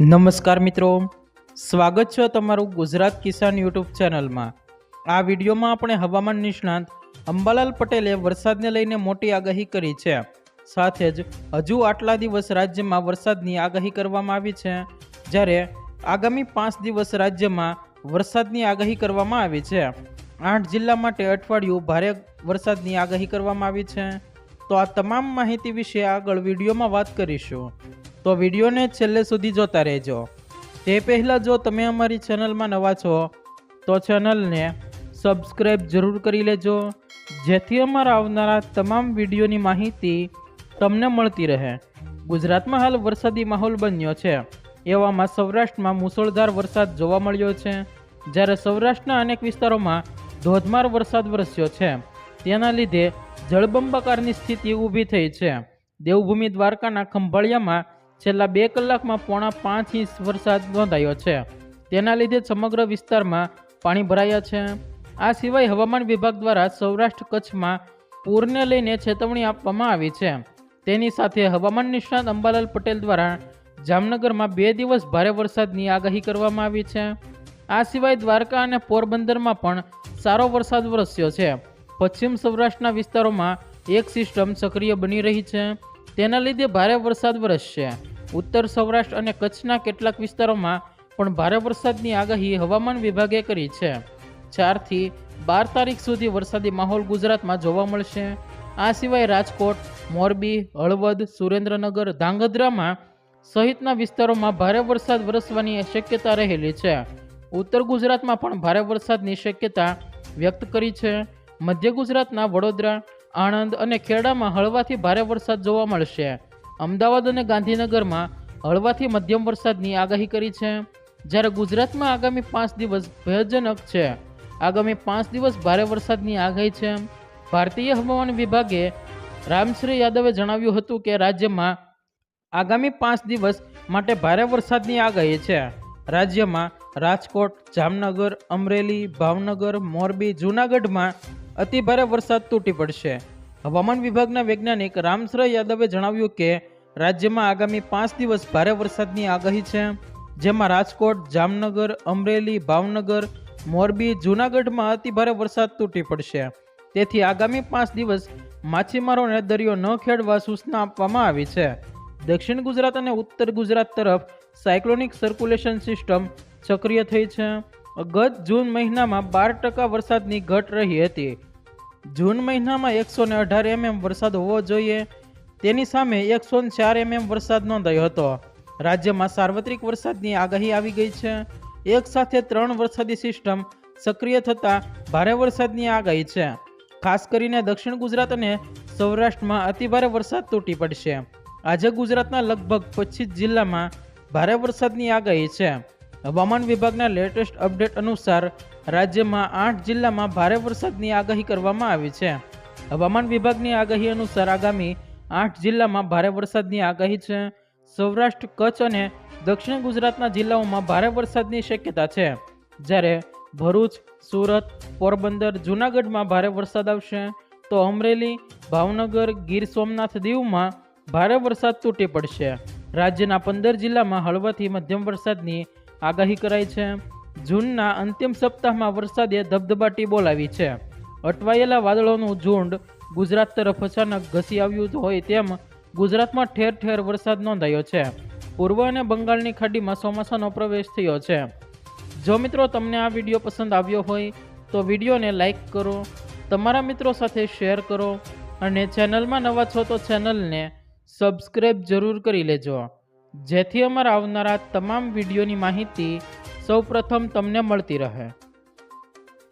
નમસ્કાર મિત્રો. સ્વાગત છે તમારું ગુજરાત કિસાન યુટ્યુબ ચેનલમાં. આ વિડીયોમાં આપણે હવામાન નિષ્ણાંત અંબાલાલ પટેલે વરસાદને લઈને મોટી આગાહી કરી છે. સાથે જ હજુ આટલા દિવસ રાજ્યમાં વરસાદની આગાહી કરવામાં આવી છે. જ્યારે આગામી પાંચ દિવસ રાજ્યમાં વરસાદની આગાહી કરવામાં આવી છે. આઠ જિલ્લા માટે અઠવાડિયું ભારે વરસાદની આગાહી કરવામાં આવી છે. તો આ તમામ માહિતી વિશે આગળ વિડીયોમાં વાત કરીશું. તો વિડીયોને છેલ્લે સુધી જોતા રહેજો. તે પહેલાં જો તમે અમારી ચેનલમાં નવા છો, તો ચેનલને સબસ્ક્રાઈબ જરૂર કરી લેજો, જેથી અમારા આવનારા તમામ વિડીયોની માહિતી તમને મળતી રહે. ગુજરાતમાં હાલ વરસાદી માહોલ બન્યો છે. એવામાં સૌરાષ્ટ્રમાં મુસળધાર વરસાદ જોવા મળ્યો છે. જ્યારે સૌરાષ્ટ્રના અનેક વિસ્તારોમાં ધોધમાર વરસાદ વરસ્યો છે. તેના લીધે જળબંબાકારની સ્થિતિ ઊભી થઈ છે. દેવભૂમિ દ્વારકાના ખંભાળિયામાં છેલ્લા બે કલાકમાં પોણા પાંચ ઇંચ વરસાદ નોંધાયો છે. તેના લીધે સમગ્ર વિસ્તારમાં પાણી ભરાયા છે. આ સિવાય હવામાન વિભાગ દ્વારા સૌરાષ્ટ્ર કચ્છમાં પૂરને લઈને ચેતવણી આપવામાં આવી છે. તેની સાથે હવામાન નિષ્ણાત અંબાલાલ પટેલ દ્વારા જામનગરમાં બે દિવસ ભારે વરસાદની આગાહી કરવામાં આવી છે. આ સિવાય દ્વારકા અને પોરબંદરમાં પણ સારો વરસાદ વરસ્યો છે. પશ્ચિમ સૌરાષ્ટ્રના વિસ્તારોમાં એક સિસ્ટમ સક્રિય બની રહી છે. તેના લીધે ભારે વરસાદ વરસશે ઉત્તર સૌરાષ્ટ્ર અને કચ્છના કેટલાક વિસ્તારોમાં પણ ભારે વરસાદની આગાહી હવામાન વિભાગે કરી છે. ચારથી બાર તારીખ સુધી વરસાદી માહોલ ગુજરાતમાં જોવા મળશે. આ સિવાય રાજકોટ, મોરબી, હળવદ, સુરેન્દ્રનગર, ધાંગધ્રામાં સહિતના વિસ્તારોમાં ભારે વરસાદ વરસવાની શક્યતા રહેલી છે. ઉત્તર ગુજરાતમાં પણ ભારે વરસાદની શક્યતા વ્યક્ત કરી છે. મધ્ય ગુજરાતના વડોદરા આણંદ અને ખેડામાં હળવાથી ભારે વરસાદ જોવા મળશે. અમદાવાદ અને ગાંધીનગરમાં હળવાથી મધ્યમ વરસાદની આગાહી કરી છે. જ્યારે ગુજરાતમાં આગામી પાંચ દિવસ ભયજનક છે. આગામી પાંચ દિવસ ભારે વરસાદની આગાહી છે. ભારતીય હવામાન વિભાગે રામશ્રી યાદવે જણાવ્યું હતું કે રાજ્યમાં આગામી પાંચ દિવસ માટે ભારે વરસાદની આગાહી છે. રાજ્યમાં રાજકોટ, જામનગર, અમરેલી, ભાવનગર, મોરબી, જૂનાગઢમાં અતિભારે વરસાદ તૂટી પડશે. હવામાન વિભાગના વૈજ્ઞાનિક રામશ્ર યાદવે જણાવ્યું કે, રાજ્યમાં આગામી પાંચ દિવસ ભારે વરસાદની આગાહી છે. જેમાં રાજકોટ, જામનગર, અમરેલી, ભાવનગર, મોરબી, જૂનાગઢમાં અતિભારે વરસાદ તૂટી પડશે. તેથી આગામી પાંચ દિવસ માછીમારોને દરિયો ન ખેડવા સૂચના આપવામાં આવી છે. દક્ષિણ ગુજરાત અને ઉત્તર ગુજરાત તરફ સાયક્લોનિક સર્ક્યુલેશન સિસ્ટમ સક્રિય થઈ છે. ગત જૂન મહિનામાં બાર ટકા વરસાદની ઘટ રહી હતી. જૂન મહિનામાં એકસો ને અઢાર એમએમ વરસાદ હોવો જોઈએ. તેની સામે એકસો ને ચાર એમએમ વરસાદ નોંધાયો હતો. રાજ્યમાં સાર્વત્રિક વરસાદની આગાહી આવી ગઈ છે. એક સાથે ત્રણ વરસાદી સિસ્ટમ સક્રિય થતાં ભારે વરસાદની આગાહી છે. ખાસ કરીને દક્ષિણ ગુજરાત અને સૌરાષ્ટ્રમાં અતિભારે વરસાદ તૂટી પડશે. આજે ગુજરાતના લગભગ પચીસ જિલ્લામાં ભારે વરસાદની આગાહી છે. હવામાન વિભાગના લેટેસ્ટ અપડેટ અનુસાર રાજ્યમાં આઠ જિલ્લામાં ભારે વરસાદની આગાહી કરવામાં આવી છે. હવામાન વિભાગની આગાહી અનુસાર આગામી આઠ જિલ્લામાં ભારે વરસાદની આગાહી છે. સૌરાષ્ટ્ર, કચ્છ અને દક્ષિણ ગુજરાતના જિલ્લાઓમાં ભારે વરસાદની શક્યતા છે. જ્યારે ભરૂચ, સુરત, પોરબંદર, જૂનાગઢમાં ભારે વરસાદ આવશે. તો અમરેલી, ભાવનગર, ગીર સોમનાથ દીવમાં ભારે વરસાદ તૂટી પડશે. રાજ્યના પંદર જિલ્લામાં હળવાથી મધ્યમ વરસાદની આગાહી કરાઈ છે. જૂનના અંતિમ સપ્તાહમાં વરસાદે ધબધબાટી બોલાવી છે. અટવાયેલા વાદળોનું ઝુંડ ગુજરાત તરફ અચાનક ઘસી આવ્યું હોય તેમ ગુજરાતમાં ઠેર ઠેર વરસાદ નોંધાયો છે. પૂર્વ અને બંગાળની ખાડીમાં ચોમાસાનો પ્રવેશ થયો છે. જો મિત્રો તમને આ વીડિયો પસંદ આવ્યો હોય, તો વિડીયોને લાઈક કરો, તમારા મિત્રો સાથે શેર કરો અને ચેનલમાં નવા છો તો ચેનલને સબસ્ક્રાઈબ જરૂર કરી લેજો. જેથી અમારા આવનારા તમામ વિડીયોની માહિતી સૌપ્રથમ તમને મળતી રહે.